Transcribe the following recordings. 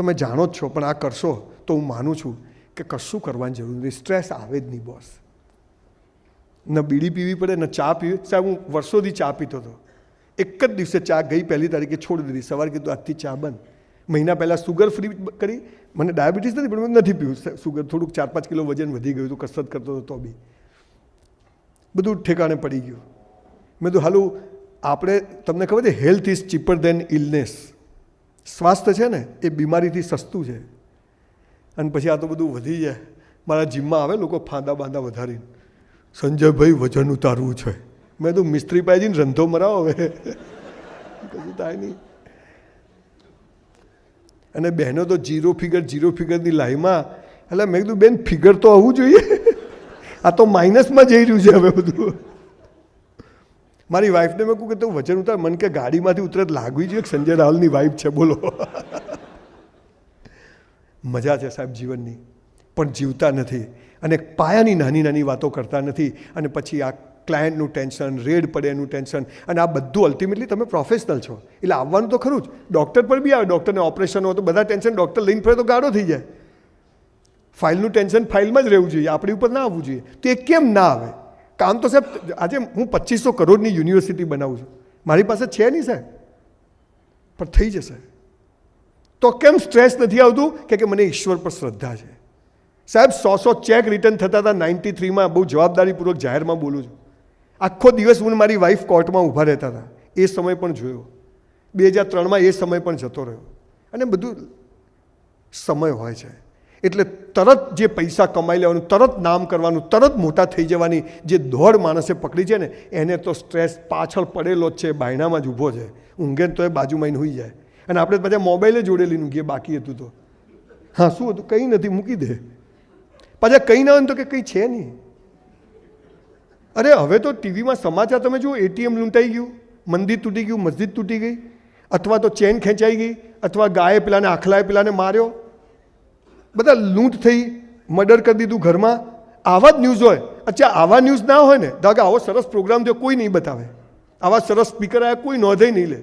તમે જાણો જ છો, પણ આ કરશો તો હું માનું છું કે કશું કરવાની જરૂર નથી. સ્ટ્રેસ આવે જ નહીં, બોસ. ન બીડી પીવી પડે, ન ચા પીવી. સાહેબ, હું વર્ષોથી ચા પીતો હતો. એક જ દિવસે ચા ગઈ, પહેલી તારીખે છોડી દીધી. સવારે કીધું, આજથી ચા બંધ. મહિના પહેલાં સુગર ફ્રી કરી. મને ડાયાબિટીસ નથી, પણ મેં નથી પીવું. સુગર થોડુંક ચાર પાંચ કિલો વજન વધી ગયું હતું, કસરત કરતો હતો તો બી. બધું ઠેકાણે પડી ગયું. મેં તો હાલું, આપણે, તમને ખબર છે health is cheaper than illness સ્વાસ્થ્ય છે ને, એ બીમારીથી સસ્તું છે. અને પછી આ તો બધું વધી જાય. મારા જીમમાં આવે લોકો ફાંદા બાંદા વધારીને. સંજયભાઈ વજન ઉતારવું છે. મેં તો મિસ્ત્રી પાસે જઈને રંધો મરાવો હવે. કશું થાય નહીં. અને બહેનો તો જીરો ફિગર જીરો ફિગરની લાઈમાં એટલે મેં કીધું, બેન ફિગર તો આવવું જોઈએ. આ તો માઇનસમાં જઈ રહ્યું છે હવે બધું. મારી વાઈફને મેં કહું કે તું વજન ઉતાર, મને કે ગાડીમાંથી ઉતરે લાગવી જોઈએ સંજય રાહુલની વાઈફ છે, બોલો. મજા છે સાહેબ જીવનની, પણ જીવતા નથી અને પાયાની નાની નાની વાતો કરતા નથી અને પછી આ ક્લાયન્ટનું ટેન્શન રેડ પડે એનું ટેન્શન અને આ બધું અલ્ટિમેટલી તમે પ્રોફેશનલ છો. એટલે આવવાનું તો ખરું જ. ડૉક્ટર પર બી આવે ડૉક્ટરને ઓપરેશન હોય તો બધા ટેન્શન ડૉક્ટર લઈને ફરે તો ગાઢો થઈ જાય. ફાઇલનું ટેન્શન ફાઇલમાં જ રહેવું જોઈએ, આપણી ઉપર ના આવવું જોઈએ. તો એ કેમ ના આવે? કામ તો સાહેબ, આજે હું પચીસો કરોડની યુનિવર્સિટી બનાવું છું. મારી પાસે છે નહીં સાહેબ. પણ થઈ જશે. તો કેમ સ્ટ્રેસ નથી આવતું? કે મને ઈશ્વર પર શ્રદ્ધા છે. સાહેબ સો સો ચેક રિટર્ન થતા હતા, નાઇન્ટી થ્રીમાં બહુ જવાબદારીપૂર્વક જાહેરમાં બોલું છું. આખો દિવસ હું મારી વાઈફ કોર્ટમાં ઊભા રહેતા હતા. એ સમય પણ જોયો. બે હજાર ત્રણમાં એ સમય પણ જતો રહ્યો. અને બધું સમય હોય છે. એટલે તરત જે પૈસા કમાઈ લેવાનું, તરત નામ કરવાનું, તરત મોટા થઈ જવાની જે દોડ માણસે પકડી છે ને, એને તો સ્ટ્રેસ પાછળ પડેલો જ છે, બાયણામાં જ ઊભો છે. ઊંઘે તો એ બાજુમાં હોઈ જાય. અને આપણે બધા મોબાઈલે જોડેલી ઊંઘીએ બાકી હતું તો. હા, શું હતું? કંઈ નથી, મૂકી દે. પાછા કંઈ ના હોય તો કે કંઈ છે નહીં. અરે, હવે તો ટીવીમાં સમાચાર તમે જુઓ એટીએમ લૂંટાઈ ગયું, મંદિર તૂટી ગયું, મસ્જિદ તૂટી ગઈ, અથવા તો ચેન ખેંચાઈ ગઈ, અથવા ગાયે પેલાને, આખલાએ પેલાને માર્યો. બધા લૂંટ થઈ મર્ડર કરી દીધું ઘરમાં. આવા જ ન્યૂઝ હોય. અચ્છા, આવા ન્યૂઝ ના હોય ને કે આવો સરસ પ્રોગ્રામ થયો કોઈ નહીં બતાવે, આવા સરસ સ્પીકર આવ્યા કોઈ નોંધે નહીં લે.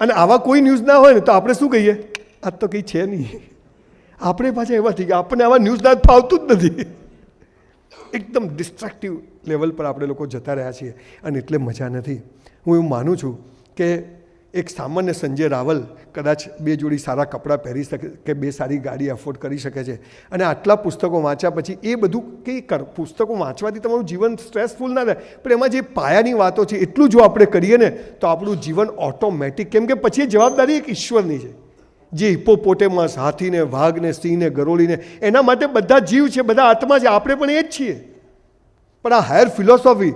અને આવા કોઈ ન્યૂઝ ના હોય ને, તો આપણે શું કહીએ? આ તો કંઈ છે નહીં. આપણે પાછા એવા થઈ ગયા. આપણને આવા ન્યૂઝ ના ફાવતું જ નથી. એકદમ ડિસ્ટ્રેક્ટિવ લેવલ પર આપણે લોકો જતા રહ્યા છીએ. અને એટલે મજા નથી. હું એવું માનું છું કે એક સામાન્ય સંજય રાવલ કદાચ બે જોડી સારા કપડાં પહેરી શકે કે બે સારી ગાડી અફોર્ડ કરી શકે છે. અને આટલા પુસ્તકો વાંચ્યા પછી એ બધું કંઈ કર, પુસ્તકો વાંચવાથી તમારું જીવન સ્ટ્રેસફુલ ના રહે. પણ એમાં જે પાયાની વાતો છે, એટલું જો આપણે કરીએ ને, તો આપણું જીવન ઓટોમેટિક કેમ કે પછી જવાબદારી એક ઈશ્વરની છે. જે હિપોપોટેમસ હાથીને, વાઘને, સિંહને, ગરોળીને, એના માટે બધા જીવ છે, બધા આત્મા છે. આપણે પણ એ જ છીએ. પણ આ હાયર ફિલોસોફી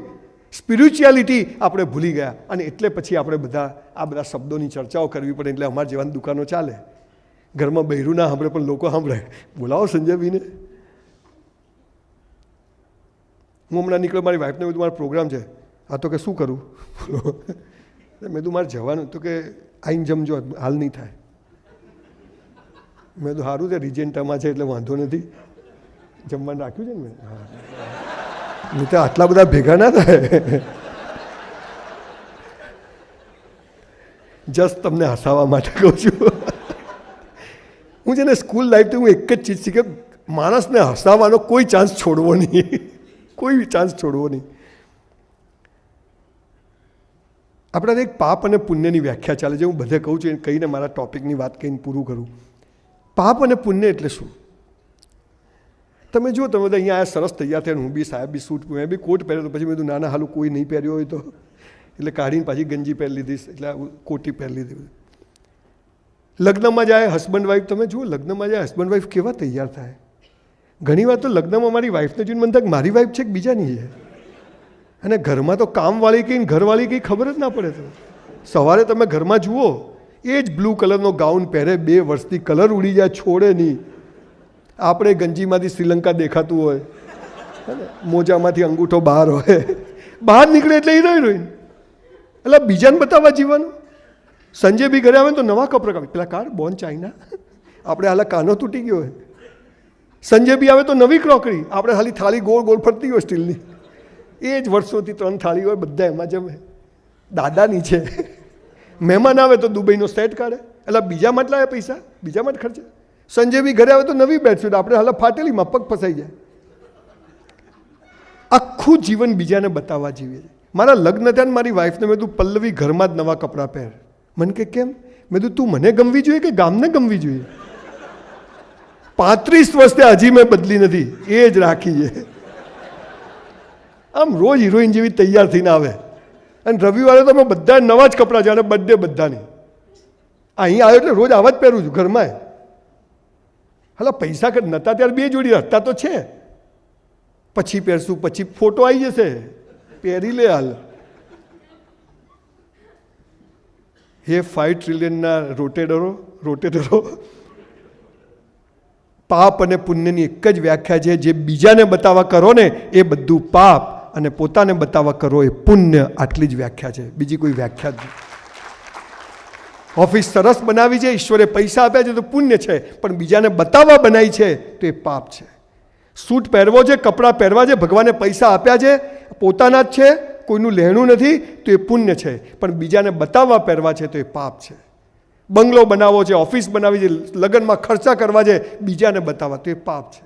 સ્પિરિચ્યુઆલિટી આપણે ભૂલી ગયા અને એટલે પછી આપણે બધા, આ બધા શબ્દોની ચર્ચાઓ કરવી પડે એટલે અમારા જેવાની દુકાનો ચાલે. ઘરમાં બહેરું ના સાંભળે પણ લોકો સાંભળે. બોલાવો સંજયભાઈને. હું હમણાં નીકળ્યો, મારી વાઈફને બધું, મારો પ્રોગ્રામ છે. આ તો કે શું કરું? બોલો. મેં કીધું, મારે જવાનું. તો કે, આઈને જમજો, હાલ નહીં થાય. મેં તો સારું છે રિજેન્ટામાં છે, એટલે વાંધો નથી. જમવાનું રાખ્યું છે ને મેં? હા. નહીં તો આટલા બધા ભેગા ના થાય જસ્ટ તમને હસાવવા માટે કહું છું હું છે ને સ્કૂલ લાઈફથી હું એક જ ચીજ શીખે માણસને હસાવવાનો કોઈ ચાન્સ છોડવો નહીં કોઈ ચાન્સ છોડવો નહીં આપણા એક પાપ અને પુણ્યની વ્યાખ્યા ચાલે છે હું બધે કહું છું કહીને મારા ટોપિકની વાત કહીને પૂરું કરું. પાપ અને પુણ્ય એટલે શું? તમે જુઓ, તમે બધા અહીંયા સરસ તૈયાર થયા હું બી સાહેબ બી સૂટ મેં બી કોટ પહેર્યો, તો પછી મેં કીધું, ના ના, હાલું, કોઈ નહીં પહેર્યો હોય તો. એટલે કાઢીને પાછી ગંજી પહેરી લીધી, એટલે કોટી પહેરી લીધી લગ્નમાં જાય હસબન્ડ વાઈફ તમે જુઓ, લગ્નમાં જાય હસબન્ડ વાઈફ કેવા તૈયાર થાય. ઘણી વાર તો લગ્નમાં મારી વાઈફને જોઈને મને થાય મારી વાઈફ છે કે બીજાની છે? અને ઘરમાં તો કામવાળી કંઈ ઘરવાળી કંઈ ખબર જ ના પડે તો સવારે તમે ઘરમાં જુઓ, એ જ બ્લુ કલરનો ગાઉન પહેરે, બે વર્ષથી કલર ઉડી જાય, છોડે નહીં. આપણે ગંજીમાંથી શ્રીલંકા દેખાતું હોય મોજામાંથી અંગૂઠો બહાર હોય. બહાર નીકળે એટલે હિરોઈન હિરોઈન એટલે બીજાને બતાવવા જીવવાનું. સંજય બી ઘરે આવે તો નવા કપડાં કાઢે પેલા કાર બોન, ચાઇના. આપણે હાલ કાનો તૂટી ગયો હોય. સંજય બી આવે તો નવી ક્રોકરી. આપણે ખાલી થાળી ગોળ ગોળ ફરતી હોય સ્ટીલની. એ જ વર્ષોથી ત્રણ થાળી હોય, બધા એમાં જમે. દાદાની છે. મહેમાન આવે તો દુબઈનો સેટ કાઢે. એટલે બીજા માટે લાવે પૈસા, બીજા માટે ખર્ચે. સંજય બી ઘરે આવે તો નવી બેડશીટ આપણે હાલ ફાટેલીમાં પગ ફસાઈ જાય. આખું જીવન બીજાને બતાવવા જીવીએ મારા લગ્ન થયા મારી વાઈફને મેં તું પલ્લવી, ઘરમાં જ નવા કપડાં પહેર. મને કે, કેમ? મેં તું તું મને ગમવી જોઈએ કે ગામને ગમવી જોઈએ? પાંત્રીસ વર્ષથી હજી મેં બદલી નથી. એ જ રાખી છે. આમ રોજ હિરોઈન જેવી તૈયાર થઈને આવે. અને રવિવારે તો અમે બધા નવા જ કપડાં જાણે બર્થડે બધાની. અહીં આવ્યો એટલે રોજ આવા જ પહેરું છું ઘરમાં. હલા, પૈસા નહોતા ત્યારે બે જોડી હતા તો છે. પછી પહેરશું, પછી ફોટો આવી જશે. પહેરી લે હાલ. હે ફાઈવ ટ્રિલિયનના રોટેટરો રોટેટરો પાપ અને પુણ્યની એક જ વ્યાખ્યા છે, જે બીજાને બતાવવા કરો ને, એ બધું પાપ અને પોતાને બતાવવા કરો, એ પુણ્ય. આટલી જ વ્યાખ્યા છે. બીજી કોઈ વ્યાખ્યા જ નહીં ઓફિસ સરસ બનાવી છે, ઈશ્વરે પૈસા આપ્યા છે તો પુણ્ય છે, પણ બીજાને બતાવવા બનાવી છે તો એ પાપ છે. સૂટ પહેરવો છે, કપડાં પહેરવા છે, ભગવાને પૈસા આપ્યા છે, પોતાના જ છે, કોઈનું લહેણું નથી, તો એ પુણ્ય છે, પણ બીજાને બતાવવા પહેરવા છે તો એ પાપ છે. બંગલો બનાવવો છે, ઓફિસ બનાવી છે, લગ્નમાં ખર્ચા કરવા છે, બીજાને બતાવવા, તો એ પાપ છે.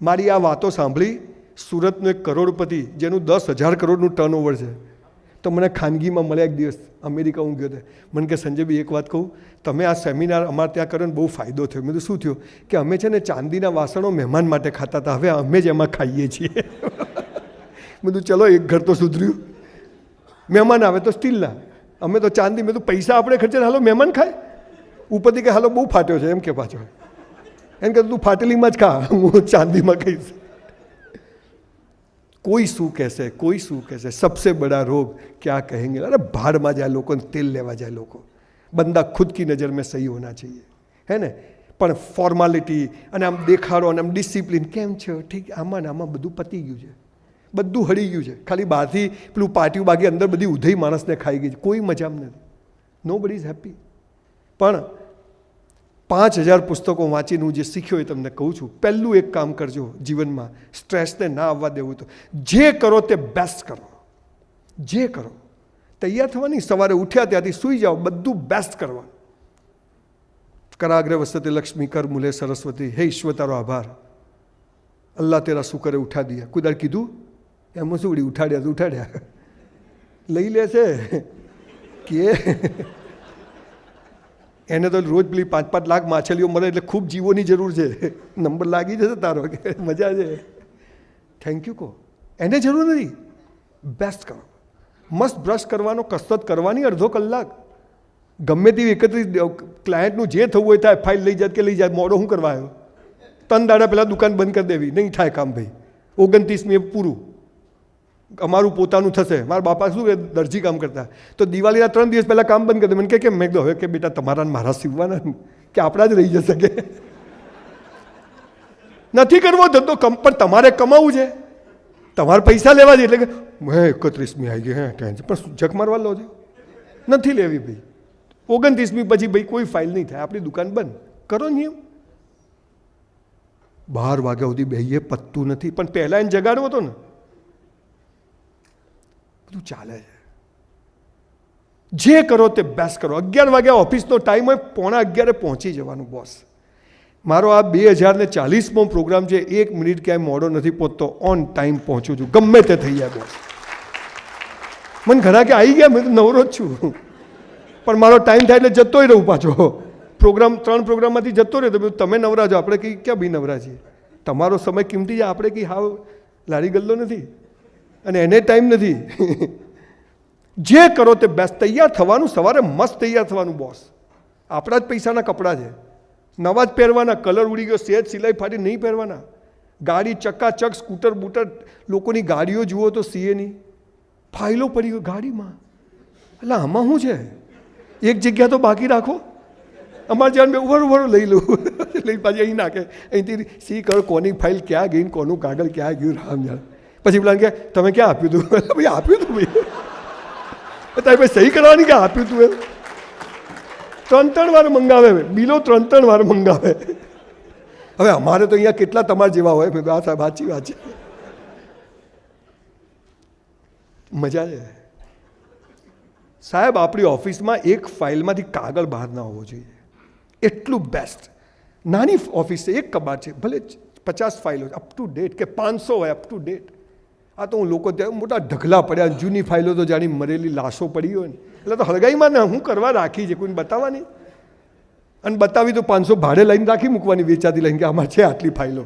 મારી આ વાતો સાંભળી સુરતનો એક કરોડપતિ, જેનું દસ હજાર કરોડનું ટર્ન ઓવર છે તો મને ખાનગીમાં મળ્યા એક દિવસ અમેરિકા હું ગયો હતો. મને કે સંજયભાઈ એક વાત કહું, તમે આ સેમિનાર અમારે ત્યાં કર્યો ને બહુ ફાયદો થયો. મેં તો શું થયું? કે અમે છે ને ચાંદીના વાસણો મહેમાન માટે ખાતા હતા. હવે અમે જ એમાં ખાઈએ છીએ. કીધું, ચલો, એક ઘર તો સુધર્યું. મહેમાન આવે તો સ્ટીલના અમે તો ચાંદી, મેં તો પૈસા આપણે ખર્ચે હાલો, મહેમાન ખાય. ઉપરથી કે, હાલો, બહુ ફાટ્યો છે. એમ કે પાછો. એમ કે, તું ફાટેલીમાં જ ખા. હું ચાંદીમાં ખાઈશ. કોઈ શું કહેશે કોઈ શું કહેશે સબસે બડા રોગ ક્યાં કહેંગે અરે ભાડમાં જાય લોકોને તેલ લેવા જાય લોકો બંદા ખુદ કી નજર મેં સહી હોના ચાહીએ હે ને પણ ફોર્માલિટી અને આમ દેખાડો અને આમ ડિસિપ્લિન કેમ છે ઠીક આમાં ને આમાં બધું પતી ગયું છે બધું હળી ગયું છે ખાલી બહારથી પેલું પાટિયું બાકી અંદર બધી ઉધઈ માણસને ખાઈ ગઈ છે કોઈ મજામાં નથી નો બડી ઇઝ હેપી પણ પાંચ હજાર પુસ્તકો વાંચીને હું જે શીખ્યો એ તમને કહું છું, પહેલું એક કામ કરજો જીવનમાં, સ્ટ્રેસને ના આવવા દેવું તો. જે કરો તે બેસ્ટ કરો. જે કરો. તૈયાર થવાની સવારે ઉઠ્યા ત્યાંથી સૂઈ જાઓ, બધું બેસ્ટ કરવાનું કરાગ્ર વસતે લક્ષ્મી, કર મુલે સરસ્વતી, હે ઈશ્વર તારો આભાર. અલ્લાહ તેરા શુકરે ઉઠા દિયા. કોઈ કીધું? એમાં શું ઉઠાડ્યા તો ઉઠાડ્યા. લઈ લે છે કે એને તો રોજ પેલી પાંચ પાંચ લાખ માછલીઓ મળે એટલે ખૂબ જીવોની જરૂર છે. નંબર લાગી જશે તારો કે મજા છે. થેન્ક યુ કહો. એને જરૂર નથી. બેસ્ટ કરો. મસ્ત બ્રશ કરવાનો, કસરત કરવાની અડધો કલાક. ગમે તેવી એકત્રિત ક્લાયન્ટનું જે થવું હોય થાય ફાઇલ લઈ જાય કે લઈ જાય મોડો હું કરવા આવ્યો? ત્રણ દાડા પહેલાં દુકાન બંધ કરી દેવી. નહીં થાય કામ ભાઈ. ઓગણત્રીસમી પૂરું. અમારું પોતાનું થશે. મારા બાપા શું કે, દરજી કામ કરતા. તો દિવાળીના ત્રણ દિવસ પહેલાં કામ બંધ કરી દે. મને કે મેં કીધું, હવે કે બેટા, તમારા મારા સીવવાના કે આપણા જ રહી જશે કે. નથી કરવો ધંધો કમ, પણ તમારે કમાવું છે. તમારે પૈસા લેવા છે એટલે કે, હે, એકત્રીસમી આવી ગઈ, હે, ટેન્શન. પણ જક મારવા લો છે? નથી લેવી ભાઈ. ઓગણત્રીસમી પછી ભાઈ કોઈ ફાઇલ નહીં થાય. આપણી દુકાન બંધ. કરો નિયમ. બાર વાગ્યા સુધી બેહીએ, પત્તું નથી. પણ પહેલાં એને જગાડવો હતો ને. બધું ચાલે છે. જે કરો તે બેસ્ટ કરો. અગિયાર વાગ્યા ઓફિસનો ટાઈમ હોય, પોણા અગિયારે પહોંચી જવાનું બોસ મારો આ બે હજાર ને ચાલીસમો પ્રોગ્રામ છે, એક મિનિટ ક્યાંય મોડો નથી પહોંચતો ઓન ટાઈમ પહોંચું છું. ગમે તે થઈ જાય બોસ મને ઘણા કે આવી ગયા, મેં તો નવરો જ છું. પણ મારો ટાઈમ થાય એટલે જતોય રહું પાછો. પ્રોગ્રામ ત્રણ પ્રોગ્રામમાંથી જતો રહે તો તમે નવરા છો, આપણે કંઈ ક્યાં ભાઈ નવરા છીએ? તમારો સમય કિંમતી છે, આપણે કંઈ હાવ લારી ગલ્લો નથી. અને એને ટાઈમ નથી. જે કરો તે બેસ્ટ તૈયાર થવાનું, સવારે મસ્ત તૈયાર થવાનું બોસ આપણા જ પૈસાના કપડાં છે. નવા જ પહેરવાના કલર ઉડી ગયો, સેજ સિલાઈ ફાટી નહીં પહેરવાના. ગાડી ચકાચક, સ્કૂટર બૂટર, લોકોની ગાડીઓ જુઓ તો સીએની ફાઇલો પડી ગયો ગાડીમાં. એટલે આમાં શું છે? એક જગ્યા તો બાકી રાખો. અમારે જ્યાં મેં ઉભર ઉભર લઈ લઉં. લઈ પાછી અહીં નાખે. અહીંથી સી કરો કોની ફાઇલ ક્યાં ગઈ કોનું કાગળ ક્યાં ગયું, રામ જાણ પછી પેલા કે, તમે ક્યાં આપ્યું હતું ભાઈ આપ્યું હતું ભાઈ. તારે ભાઈ સહી કરવાની ક્યાં આપ્યું હતું એમ? ત્રણ ત્રણ વાર મંગાવે બિલો ત્રણ ત્રણ વાર મંગાવે. હવે અમારે તો અહીંયા કેટલા તમારા જેવા હોય. મેં આ સાહેબ વાંચી છે. મજા છે. સાહેબ, આપણી ઓફિસમાં એક ફાઇલમાંથી કાગળ બહાર ના હોવો જોઈએ. એટલું બેસ્ટ નાની ઓફિસ છે, એક કબાટ છે. ભલે પચાસ ફાઇલો અપ ટુ ડેટ કે પાંચસો હોય અપ ટુ ડેટ આ તો હું લોકો ત્યાં મોટા ઢગલા પડ્યા જૂની ફાઇલો તો જાણી મરેલી લાશો પડી હોય ને. એટલે તો હળગાઈમાં ને, હું કરવા રાખી છે, કોઈને બતાવવાની? અને બતાવી તો પાંચસો ભાડે લઈને રાખી મૂકવાની વેચાતી, લઈને કે આમાં છે આટલી ફાઇલો.